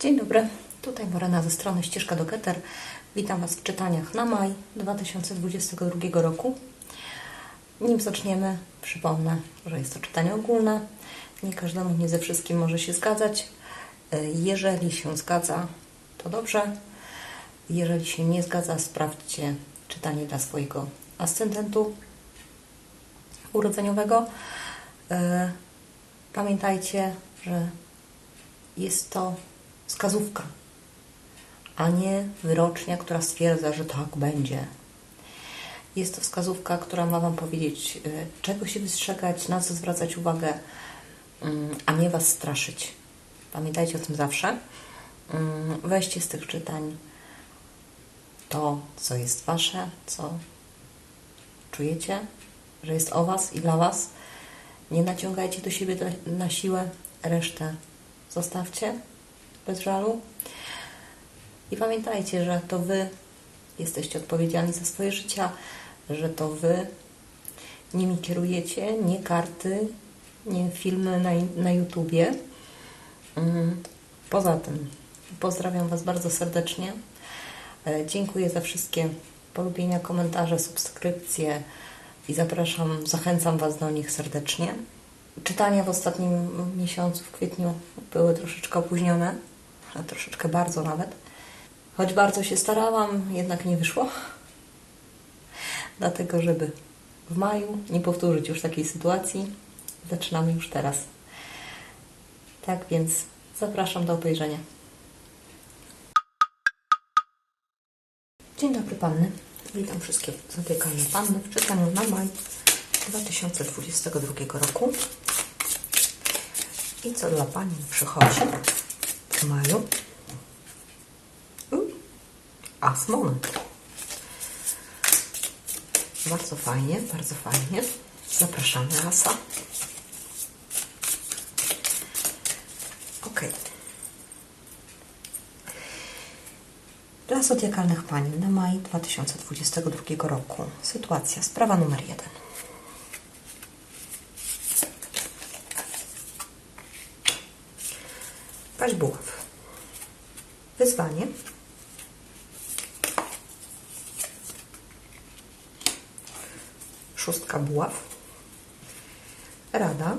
Dzień dobry, tutaj Morena ze strony Ścieżka do Keter. Witam Was w czytaniach na maj 2022 roku. Nim zaczniemy, przypomnę, że jest to czytanie ogólne. Nie każdemu, nie ze wszystkim może się zgadzać. Jeżeli się zgadza, to dobrze. Jeżeli się nie zgadza, sprawdźcie czytanie dla swojego ascendentu urodzeniowego. E, Pamiętajcie, że jest to wskazówka, a nie wyrocznia, która stwierdza, że tak będzie. Jest to wskazówka, która ma Wam powiedzieć, y, czego się wystrzegać, na co zwracać uwagę, mm, a nie Was straszyć. Pamiętajcie o tym zawsze. Mm, Weźcie z tych czytań to, co jest Wasze, co czujecie, że jest o Was i dla Was. Nie naciągajcie do siebie na siłę, resztę zostawcie bez żalu. I pamiętajcie, że to Wy jesteście odpowiedzialni za swoje życia, że to Wy nimi kierujecie, nie karty, nie filmy na, na YouTubie. Mm, Poza tym pozdrawiam Was bardzo serdecznie. E, Dziękuję za wszystkie polubienia, komentarze, subskrypcje i zapraszam, zachęcam Was do nich serdecznie. Czytania w ostatnim miesiącu, w kwietniu, były troszeczkę opóźnione, a troszeczkę bardzo nawet. Choć bardzo się starałam, jednak nie wyszło. Dlatego, żeby w maju nie powtórzyć już takiej sytuacji, zaczynamy już teraz. Tak więc zapraszam do obejrzenia. Dzień dobry Panny. Witam wszystkie zodiakalne Panny w czytaniu na maj 2022 roku. I co dla Pani przychodzi w maju? U, As monet. Bardzo fajnie, bardzo fajnie. Zapraszamy Asa. Ok. Dla zodiakalnych pań na maj 2022 roku. Sytuacja, sprawa numer jeden. Paź buław. Szóstka buław. Rada.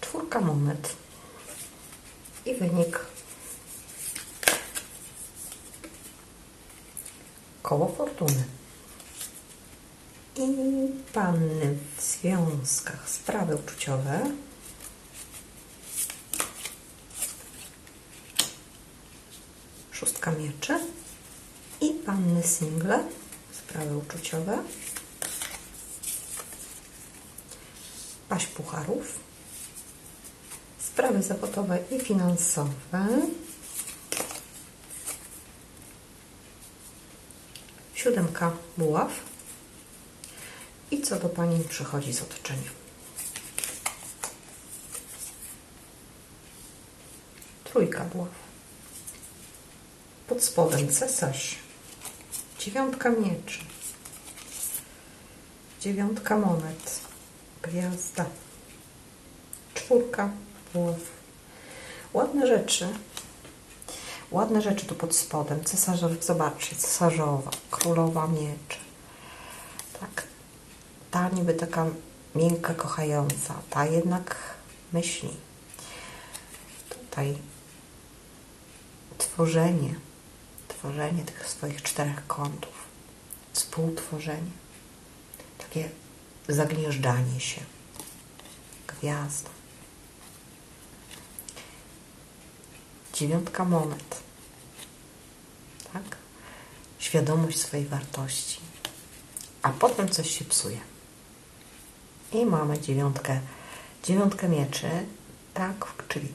Czwórka monet. I wynik. Koło fortuny. I panny w związkach, sprawy uczuciowe. Szóstka mieczy. Panny single, sprawy uczuciowe. Paść pucharów. Sprawy zawodowe i finansowe. Siódemka buław. I co do Pani przychodzi z otoczenia? Trójka buław. Pod spodem cesarz. Dziewiątka mieczy. Dziewiątka monet. Gwiazda. Czwórka buław. Ładne rzeczy. Ładne rzeczy tu pod spodem. Cesarzowa, zobaczcie, cesarzowa, królowa mieczy. Tak, ta niby taka miękka, kochająca, ta jednak myśli. Tutaj tworzenie, tworzenie tych swoich czterech kątów, współtworzenie, takie zagnieżdżanie się, gwiazda. Dziewiątka monet, tak? Świadomość swojej wartości a potem coś się psuje. I mamy dziewiątkę, dziewiątkę mieczy, tak, czyli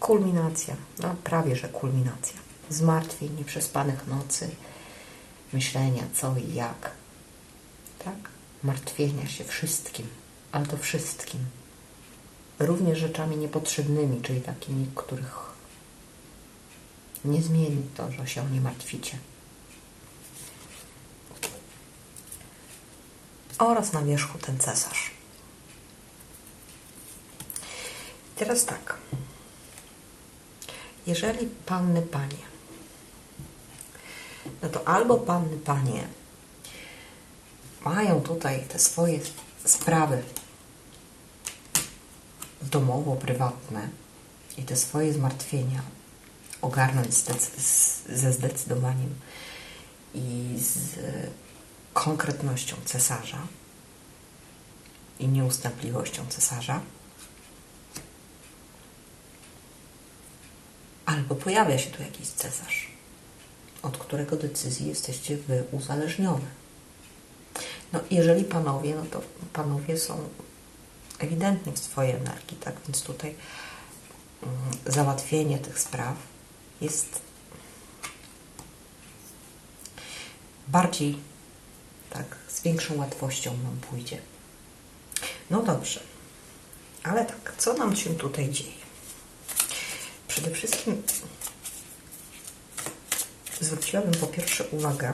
kulminacja, no prawie że kulminacja. Zmartwień, nieprzespanych nocy, myślenia co i jak, tak, martwienia się wszystkim, ale to wszystkim. Również rzeczami niepotrzebnymi, czyli takimi, których nie zmieni to, że się nie martwicie. oraz na wierzchu ten cesarz. Teraz tak. Jeżeli panny panie, no to albo panny panie mają tutaj te swoje sprawy domowo-prywatne i te swoje zmartwienia ogarnąć ze zdecydowaniem i z konkretnością cesarza i nieustępliwością cesarza, albo pojawia się tu jakiś cesarz, od którego decyzji jesteście wy uzależnione. No, jeżeli panowie, no to panowie są ewidentnie w swojej energii, tak? Więc tutaj mm, załatwienie tych spraw jest bardziej, tak, z większą łatwością nam pójdzie. No dobrze, ale tak, co nam się tutaj dzieje? Przede wszystkim zwróciłabym po pierwsze uwagę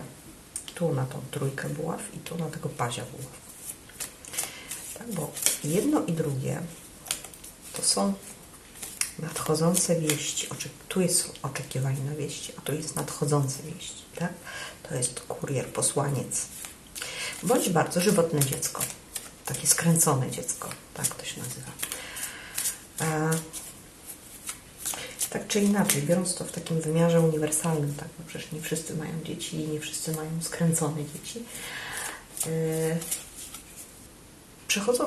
tu na tą trójkę buław i tu na tego pazia buław. Tak, bo jedno i drugie to są nadchodzące wieści. Tu jest oczekiwanie na wieści, a tu jest nadchodzące wieści. Tak? To jest kurier, posłaniec. Bądź bardzo żywotne dziecko. Takie skręcone dziecko. Tak to się nazywa. Tak czy inaczej, biorąc to w takim wymiarze uniwersalnym, tak, bo przecież nie wszyscy mają dzieci i nie wszyscy mają skręcone dzieci, yy,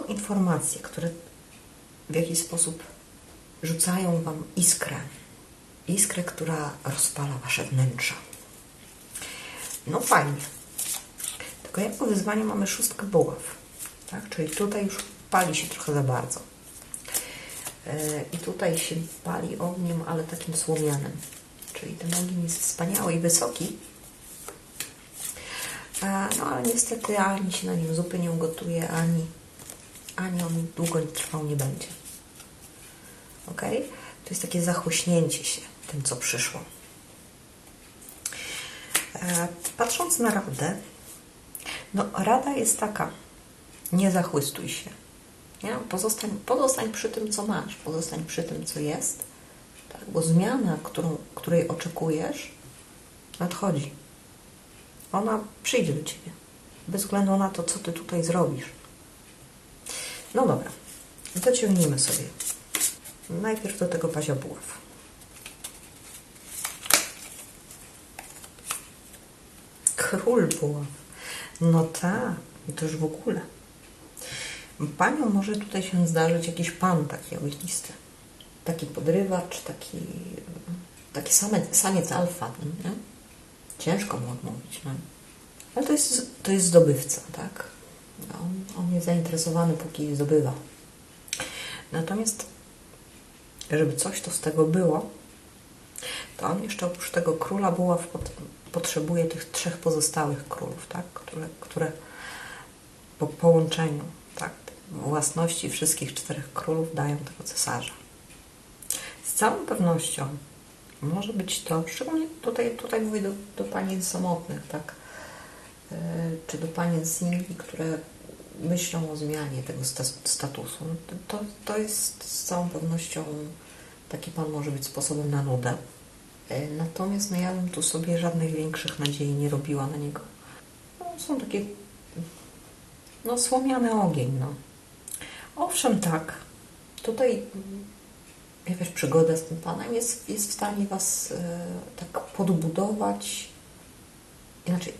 informacje, które w jakiś sposób rzucają Wam iskrę. Iskrę, która rozpala Wasze wnętrza. No fajnie. Tylko jako wyzwanie mamy szóstkę buław. Tak? Czyli tutaj już pali się trochę za bardzo. E, I tutaj się pali ogniem, ale takim słomianym. Czyli ten ogień jest wspaniały i wysoki. E, No ale niestety ani się na nim zupy nie ugotuje, ani, ani on długo trwał nie będzie. Ok? To jest takie zachłyśnięcie się tym, co przyszło. E, Patrząc na radę, no rada jest taka, nie zachłystuj się. Nie? Pozostań, pozostań przy tym, co masz, pozostań przy tym, co jest, tak? bo zmiana, którą, której oczekujesz, nadchodzi. Ona przyjdzie do ciebie, bez względu na to, co ty tutaj zrobisz. No dobra, dociągnijmy sobie. Najpierw do tego pazia buław. Król buław. No tak, i to już w ogóle. Panią może tutaj się zdarzyć jakiś pan taki ognisty. Taki podrywacz, taki, taki samiec, samiec alfa, nie? Ciężko mu odmówić, no. Ale to jest, to jest zdobywca, tak? On, on jest zainteresowany, póki zdobywa. Natomiast, żeby coś to z tego było, to on jeszcze oprócz tego króla buław pot, potrzebuje tych trzech pozostałych królów, tak? Które, które po połączeniu własności wszystkich czterech królów dają tego cesarza. Z całą pewnością może być to, szczególnie tutaj, tutaj mówię do, do panien samotnych, tak? Yy, czy do panien singli, które myślą o zmianie tego sta- statusu. To, to jest z całą pewnością taki pan może być sposobem na nudę. Yy, Natomiast no, ja bym tu sobie żadnych większych nadziei nie robiła na niego. No, są takie no słomiany ogień, no. Owszem, tak. Tutaj mm, jakaś przygoda z tym Panem jest, jest w stanie Was e, tak podbudować, inaczej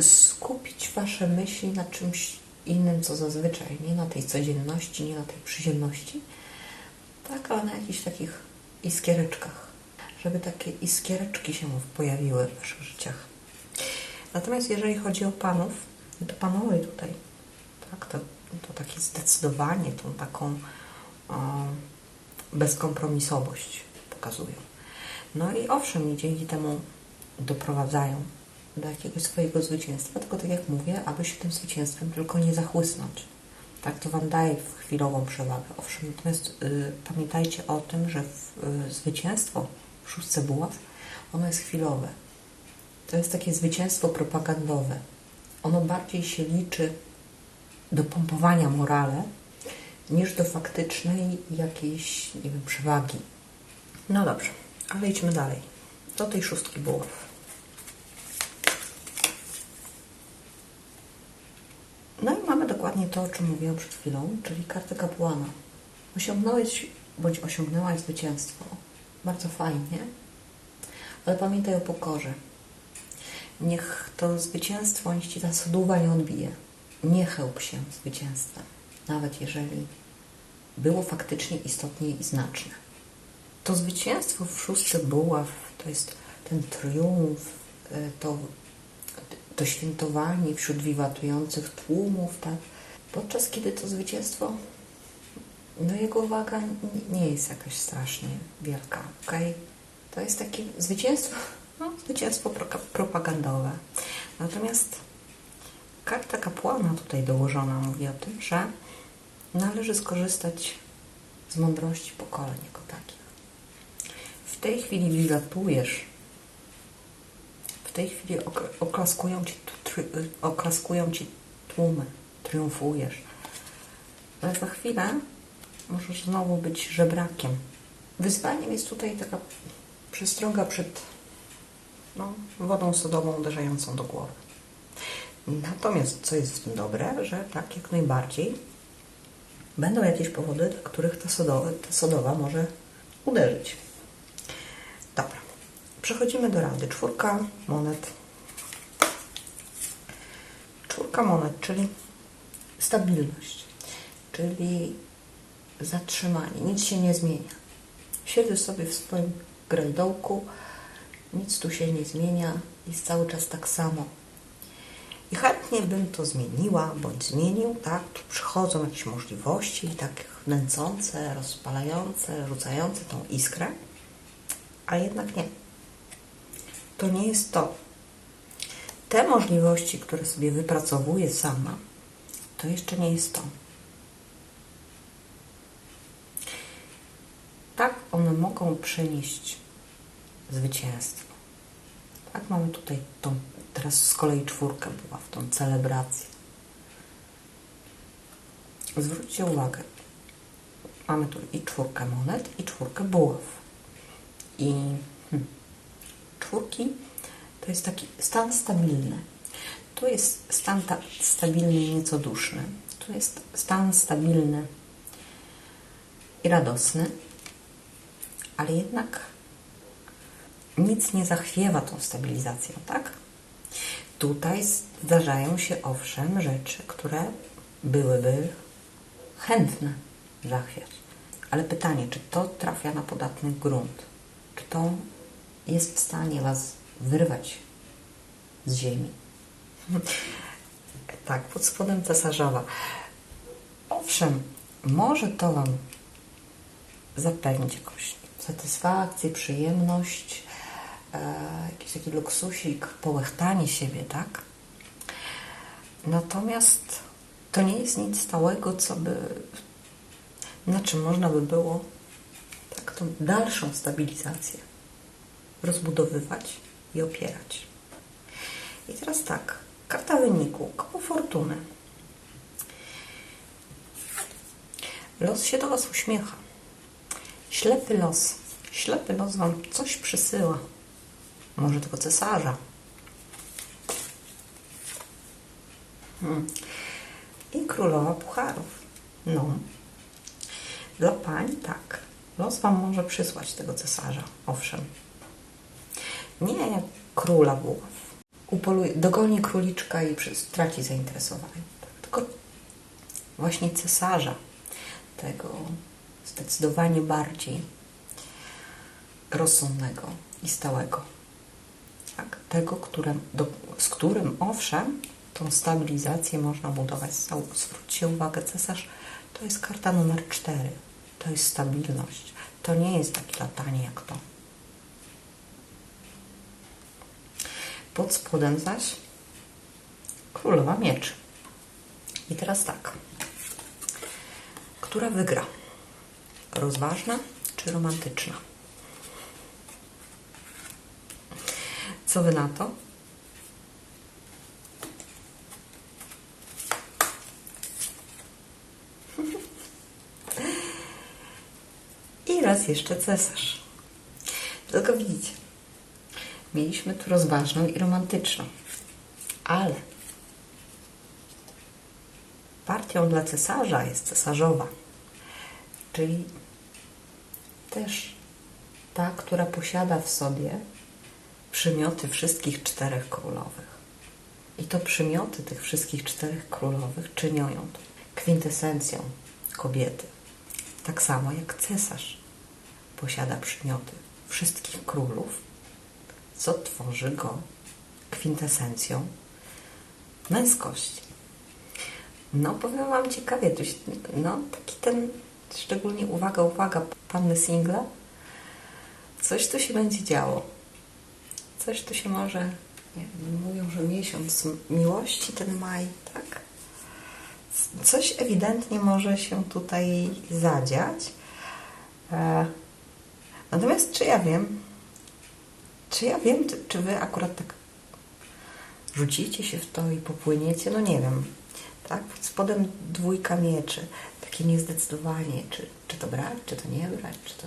skupić Wasze myśli na czymś innym, co zazwyczaj, nie na tej codzienności, nie na tej przyziemności, tak, ale na jakichś takich iskiereczkach, żeby takie iskiereczki się pojawiły w Waszych życiach. Natomiast jeżeli chodzi o Panów, to Panowie tutaj tak, to, to takie zdecydowanie, tą taką o, bezkompromisowość pokazują. No i owszem, i dzięki temu doprowadzają do jakiegoś swojego zwycięstwa, tylko tak jak mówię, aby się tym zwycięstwem tylko nie zachłysnąć. Tak to Wam daje chwilową przewagę. Owszem, natomiast y, pamiętajcie o tym, że w, y, zwycięstwo w szóstce buław, ono jest chwilowe. To jest takie zwycięstwo propagandowe. Ono bardziej się liczy do pompowania morale niż do faktycznej jakiejś, nie wiem, przewagi. No dobrze, ale idźmy dalej. Do tej szóstki buław. No i mamy dokładnie to, o czym mówiłam przed chwilą, czyli kartę kapłana. Osiągnąłeś bądź osiągnęłaś zwycięstwo. Bardzo fajnie, ale pamiętaj o pokorze. Niech to zwycięstwo, niech ci ta sodówa nie odbije. Nie chełp się zwycięstwem, nawet jeżeli było faktycznie istotnie i znaczne. To zwycięstwo w szóstce buław to jest ten triumf, e, to, to świętowanie wśród wiwatujących tłumów, tak? Podczas kiedy to zwycięstwo, no jego waga nie jest jakaś strasznie wielka, okej? To jest takie zwycięstwo, no, zwycięstwo proka- propagandowe. Natomiast karta kapłana tutaj dołożona mówi o tym, że należy skorzystać z mądrości pokoleń jako takich. W tej chwili wiwatujesz, w tej chwili ok- oklaskują ci, oklaskują ci tłumy, triumfujesz. Ale za chwilę możesz znowu być żebrakiem. Wyzwaniem jest tutaj taka przestroga przed no, wodą sodową uderzającą do głowy. Natomiast co jest w tym dobre, że tak jak najbardziej będą jakieś powody, dla których ta sodowa, ta sodowa może uderzyć. Dobra, przechodzimy do rady. Czwórka monet. Czwórka monet, czyli stabilność, czyli zatrzymanie. Nic się nie zmienia. Siedzę sobie w swoim grajdołku, nic tu się nie zmienia, jest cały czas tak samo. Chętnie bym to zmieniła, bądź zmienił, tak? Tu przychodzą jakieś możliwości, tak nęcące, rozpalające, rzucające tą iskrę, a jednak nie. To nie jest to. Te możliwości, które sobie wypracowuję sama, to jeszcze nie jest to. Tak, one mogą przynieść zwycięstwo. Tak, mamy tutaj tą, teraz z kolei czwórkę była w tą celebrację. Zwróćcie uwagę, mamy tu i czwórkę monet, i czwórkę buław. I hmm, czwórki to jest taki stan stabilny. Tu jest stan ta, stabilny nieco duszny. Tu jest stan stabilny i radosny, ale jednak nic nie zachwiewa tą stabilizacją, tak? Tutaj zdarzają się owszem rzeczy, które byłyby chętne zachwiać. Ale pytanie, czy to trafia na podatny grunt? Czy to jest w stanie Was wyrwać z ziemi? tak, pod spodem cesarzowa. Owszem, może to Wam zapewnić jakąś satysfakcję, przyjemność, jakiś taki luksusik, połechtanie siebie, tak? Natomiast to nie jest nic stałego, co by, na czym można by było tak tą dalszą stabilizację rozbudowywać i opierać. I teraz tak, karta wyniku, koło fortuny. Los się do Was uśmiecha. Ślepy los. Ślepy los Wam coś przysyła. Może tego cesarza. Hmm. I królowa pucharów. No. Dla pań tak. Los Wam może przysłać tego cesarza. Owszem. Nie króla buław. Upoluje, dogoni króliczka i straci zainteresowanie. Tylko właśnie cesarza. Tego zdecydowanie bardziej rozsądnego i stałego. Tak? Tego, które, do, z którym owszem, tą stabilizację można budować. Zwróćcie uwagę, cesarz to jest karta numer 4. To jest stabilność. To nie jest takie latanie jak to. Pod spodem zaś królowa mieczy. I teraz tak. Która wygra? Rozważna czy romantyczna? Co wy na to? raz jeszcze cesarz. Tylko widzicie, mieliśmy tu rozważną i romantyczną, ale partią dla cesarza jest cesarzowa, czyli też ta, która posiada w sobie przymioty wszystkich czterech królowych. I to przymioty tych wszystkich czterech królowych czynią ją kwintesencją kobiety. Tak samo jak cesarz posiada przymioty wszystkich królów, co tworzy go kwintesencją męskości. No, powiem Wam ciekawie, się, no, taki ten, szczególnie uwaga, uwaga, panny single, coś tu się będzie działo. Coś tu się może, nie wiem, mówią, że miesiąc miłości, ten maj, tak? Coś ewidentnie może się tutaj zadziać. E, natomiast czy ja wiem, czy ja wiem, czy, Wy akurat tak rzucicie się w to i popłyniecie? No nie wiem. Tak? Pod spodem dwójka mieczy. Takie niezdecydowanie, czy, czy to brać, czy to nie brać, czy to...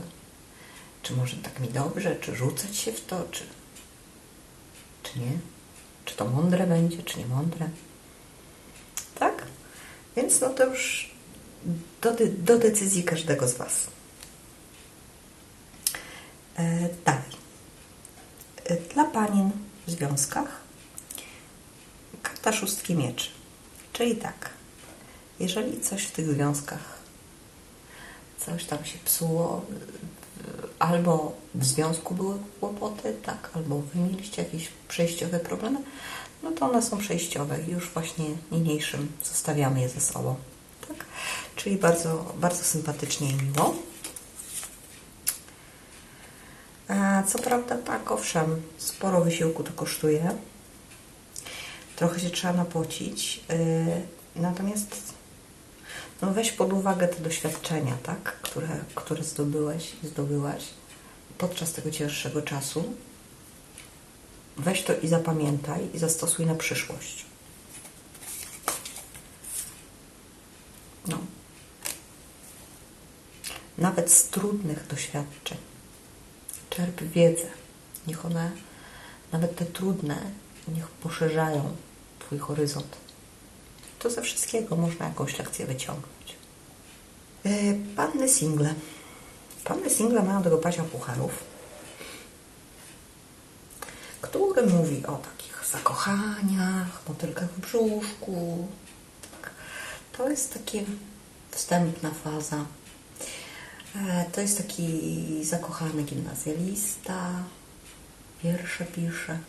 Czy może tak mi dobrze, czy rzucać się w to, czy, czy nie? Czy to mądre będzie, czy nie mądre? Tak? Więc no to już do, do decyzji każdego z Was. E, dalej. E, Dla panien w związkach karta szóstki mieczy. Czyli tak, jeżeli coś w tych związkach, coś tam się psuło, albo w związku były kłopoty, tak, albo wy mieliście jakieś przejściowe problemy, no to one są przejściowe i już właśnie niniejszym zostawiamy je ze sobą. Tak? Czyli bardzo, bardzo sympatycznie i miło. A co prawda, tak, owszem, sporo wysiłku to kosztuje. Trochę się trzeba napocić. Yy, natomiast no weź pod uwagę te doświadczenia, tak, które, które zdobyłeś zdobyłaś podczas tego cięższego czasu. Weź to i zapamiętaj i zastosuj na przyszłość. No. Nawet z trudnych doświadczeń czerp wiedzę. Niech one, nawet te trudne, niech poszerzają Twój horyzont. To ze wszystkiego można jakąś lekcję wyciągnąć. Yy, Panny single. Panny single mają tego pazia pucharów, który mówi o takich zakochaniach, motylkach w brzuszku. Tak. To jest takie wstępna faza. E, To jest taki zakochany gimnazjalista. Wiersze pisze,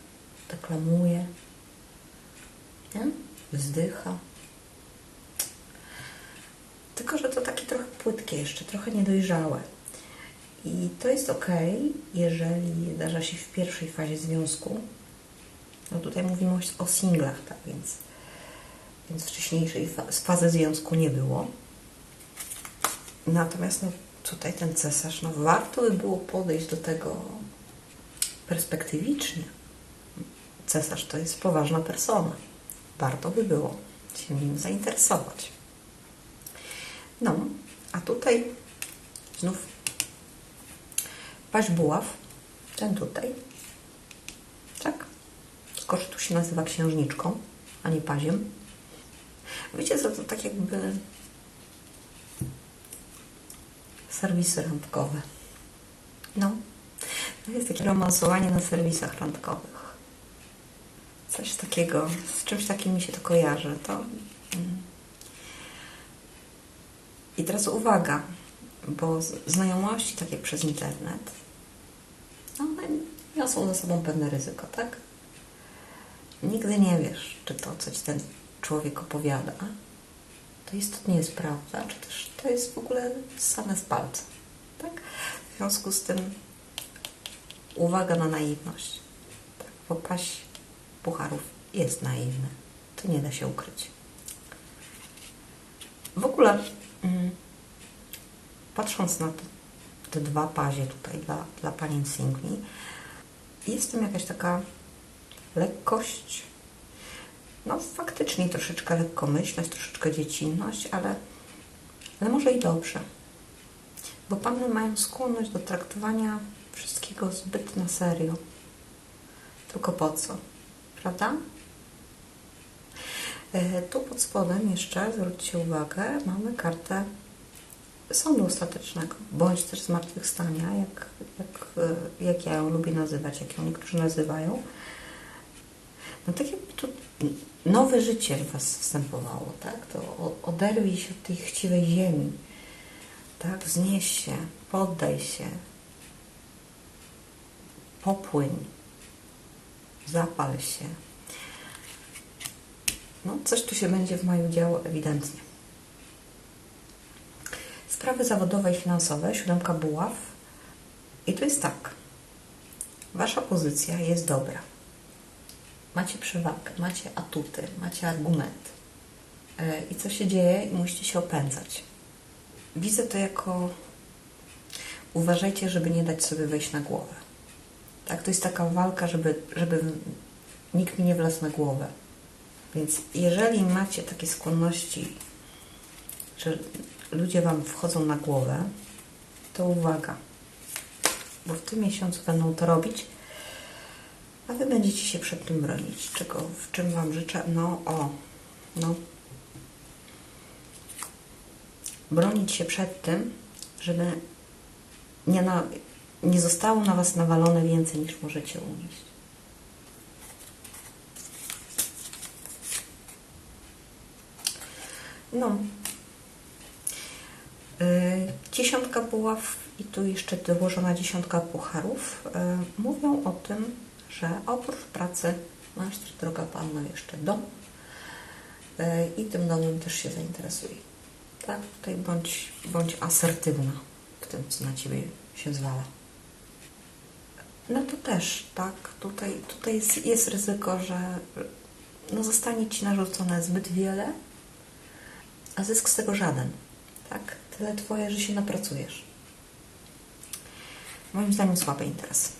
deklamuje, nie? wzdycha. Tylko, że to takie trochę płytkie jeszcze, trochę niedojrzałe. I to jest ok, jeżeli zdarza się w pierwszej fazie związku. No tutaj mówimy o, singlach, tak więc, więc wcześniejszej fa- fazy związku nie było. Natomiast no, tutaj ten cesarz, no warto by było podejść do tego perspektywicznie. Cesarz to jest poważna persona. Warto by było się nim zainteresować. No, a tutaj znów paź buław, ten tutaj, tak? Że tu się nazywa księżniczką, a nie paziem. Wiecie co, to tak jakby serwisy randkowe. No, to jest takie romansowanie na serwisach randkowych. Coś takiego, z czymś takim mi się to kojarzy. To... mm. I teraz uwaga, bo znajomości takie przez internet, no, one niosą ze sobą pewne ryzyko, tak? Nigdy nie wiesz, czy to, co ci ten człowiek opowiada, to istotnie jest prawda, czy też to jest w ogóle same z palca, tak? W związku z tym uwaga na naiwność. Tak? Bo pucharów jest naiwny. To nie da się ukryć. W ogóle patrząc na te, te dwa pazie tutaj dla, dla panien singli, jest tam jakaś taka lekkość, no faktycznie troszeczkę lekkomyślność, troszeczkę dziecinność, ale, ale może i dobrze. Bo panny mają skłonność do traktowania wszystkiego zbyt na serio. Tylko po co? Prawda? E, Tu pod spodem jeszcze, zwróćcie uwagę, mamy kartę sądu ostatecznego, bądź też zmartwychwstania, jak, jak, e, jak ja ją lubię nazywać, jak ją niektórzy nazywają. No tak jakby tu nowe życie w Was wstępowało, tak? To oderwij się od tej chciwej ziemi, tak? Wznieś się, poddaj się, popłyń, zapal się. No, coś tu się będzie w maju działo ewidentnie. Sprawy zawodowe i finansowe, siódemka buław. I tu jest tak. Wasza pozycja jest dobra. Macie przewagę, macie atuty, macie argument. E, I co się dzieje? I musicie się opędzać. Widzę to jako uważajcie, żeby nie dać sobie wejść na głowę. Tak, to jest taka walka, żeby, żeby nikt mi nie wlazł na głowę. Więc jeżeli macie takie skłonności, że ludzie Wam wchodzą na głowę, to uwaga, bo w tym miesiącu będą to robić, a Wy będziecie się przed tym bronić. Czego, w czym Wam życzę? No, o, no. Bronić się przed tym, żeby nie, na, nie zostało na Was nawalone więcej niż możecie unieść. No. Yy, Dziesiątka buław i tu jeszcze dołożona dziesiątka pucharów yy, mówią o tym, że oprócz pracy masz, droga panno, jeszcze dom yy, i tym domem też się zainteresuje. Tak, tutaj bądź, bądź asertywna w tym, co na Ciebie się zwala. No to też, tak, tutaj, tutaj jest, jest ryzyko, że no, zostanie Ci narzucone zbyt wiele, a zysk z tego żaden. Tak? Tyle twoje, że się napracujesz. Moim zdaniem słaby interes.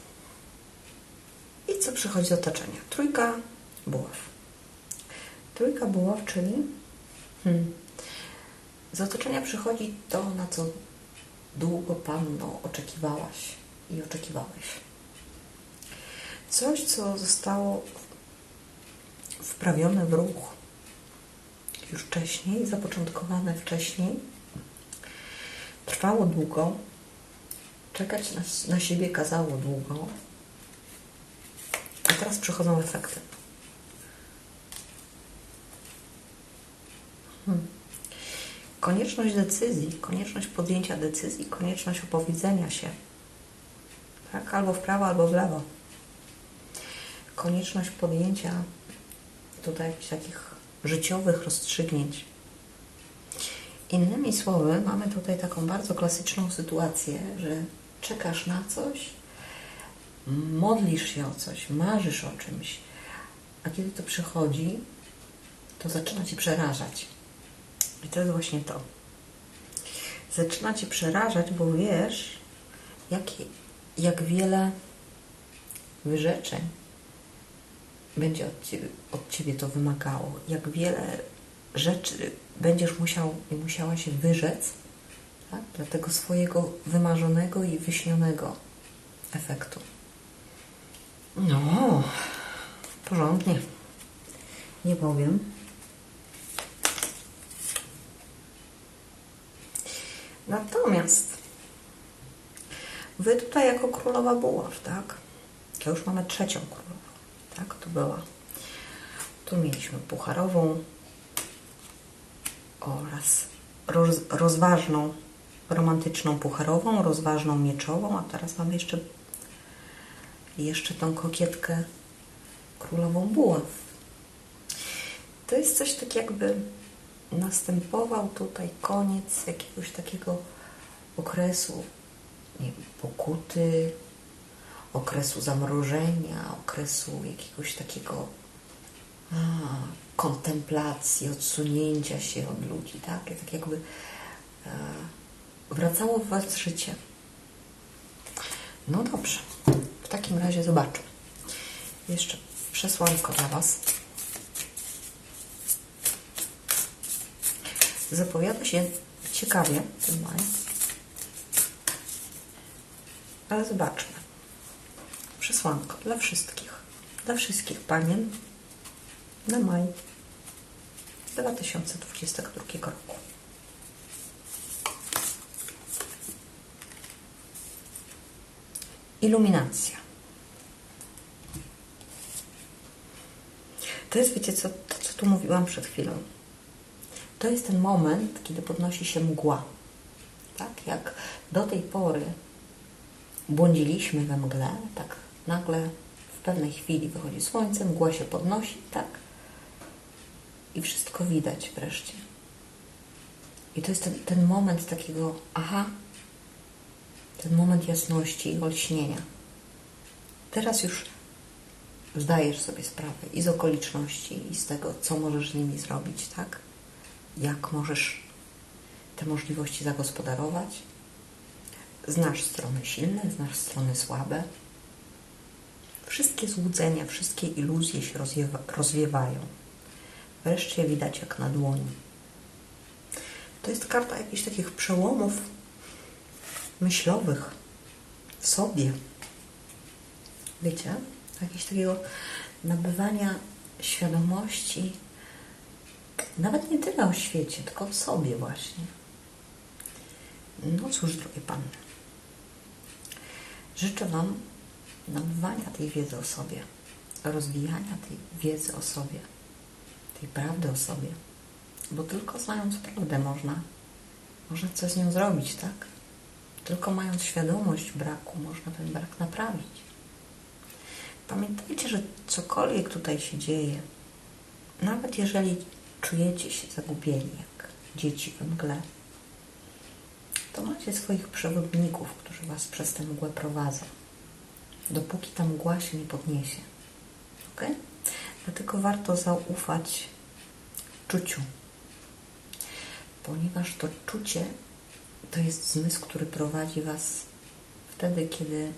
I co przychodzi z otoczenia? Trójka buław. Trójka buław, czyli hmm, z otoczenia przychodzi to, na co długo panno oczekiwałaś i oczekiwałeś. Coś, co zostało wprawione w ruch już wcześniej, zapoczątkowane wcześniej, trwało długo, czekać na, na siebie kazało długo, a teraz przychodzą efekty. Hmm. Konieczność decyzji, konieczność podjęcia decyzji, konieczność opowiedzenia się, tak? albo w prawo, albo w lewo. Konieczność podjęcia tutaj jakichś takich życiowych rozstrzygnięć. Innymi słowy, mamy tutaj taką bardzo klasyczną sytuację, że czekasz na coś, modlisz się o coś, marzysz o czymś, a kiedy to przychodzi, to zaczyna cię przerażać. I to jest właśnie to. Zaczyna cię przerażać, bo wiesz, jak, jak wiele wyrzeczeń będzie od ciebie, od ciebie to wymagało, jak wiele rzeczy będziesz musiał i musiała się wyrzec tak? dla tego swojego wymarzonego i wyśnionego efektu. No, porządnie. Nie powiem. Natomiast wy tutaj jako królowa buław, tak? To już mamy trzecią królową. Tak, to była. Tu mieliśmy pucharową oraz roz, rozważną, romantyczną pucharową, rozważną mieczową, a teraz mamy jeszcze, jeszcze tą kokietkę królową buław. To jest coś tak jakby następował tutaj koniec jakiegoś takiego okresu nie wiem, pokuty, okresu zamrożenia, okresu jakiegoś takiego a, kontemplacji, odsunięcia się od ludzi, tak? Tak jakby e, wracało w Was życie. No dobrze, w takim razie zobaczmy. Jeszcze przesłanko dla Was. Zapowiada się ciekawie ten maj. Ale zobaczmy. Przesłanko dla wszystkich. Dla wszystkich panien na maj 2022 roku. Iluminacja. To jest, wiecie, co, to, co tu mówiłam przed chwilą. To jest ten moment, kiedy podnosi się mgła. Tak? Jak do tej pory błądziliśmy we mgle, tak nagle w pewnej chwili wychodzi słońce, mgła się podnosi, tak? I wszystko widać wreszcie. I to jest ten, ten moment takiego, aha, ten moment jasności i olśnienia. Teraz już zdajesz sobie sprawę i z okoliczności, i z tego, co możesz z nimi zrobić, tak? Jak możesz te możliwości zagospodarować. Znasz strony silne, znasz strony słabe. Wszystkie złudzenia, wszystkie iluzje się rozwiewa, rozwiewają. Wreszcie widać jak na dłoni. To jest karta jakichś takich przełomów myślowych w sobie. Wiecie? Jakiegoś takiego nabywania świadomości, nawet nie tyle o świecie, tylko o sobie właśnie. No cóż, drogie Panny, życzę Wam nabywania tej wiedzy o sobie, rozwijania tej wiedzy o sobie, tej prawdy o sobie, bo tylko znając prawdę można, można coś z nią zrobić, tak? Tylko mając świadomość braku, można ten brak naprawić. Pamiętajcie, że cokolwiek tutaj się dzieje, nawet jeżeli czujecie się zagubieni jak dzieci we mgle, to macie swoich przewodników, którzy Was przez tę mgłę prowadzą, dopóki ta mgła się nie podniesie. Ok? Dlatego warto zaufać czuciu, ponieważ to czucie to jest zmysł, który prowadzi Was wtedy, kiedy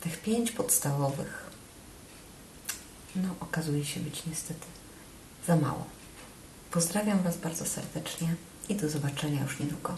tych pięć podstawowych no, okazuje się być niestety za mało. Pozdrawiam Was bardzo serdecznie i do zobaczenia już niedługo.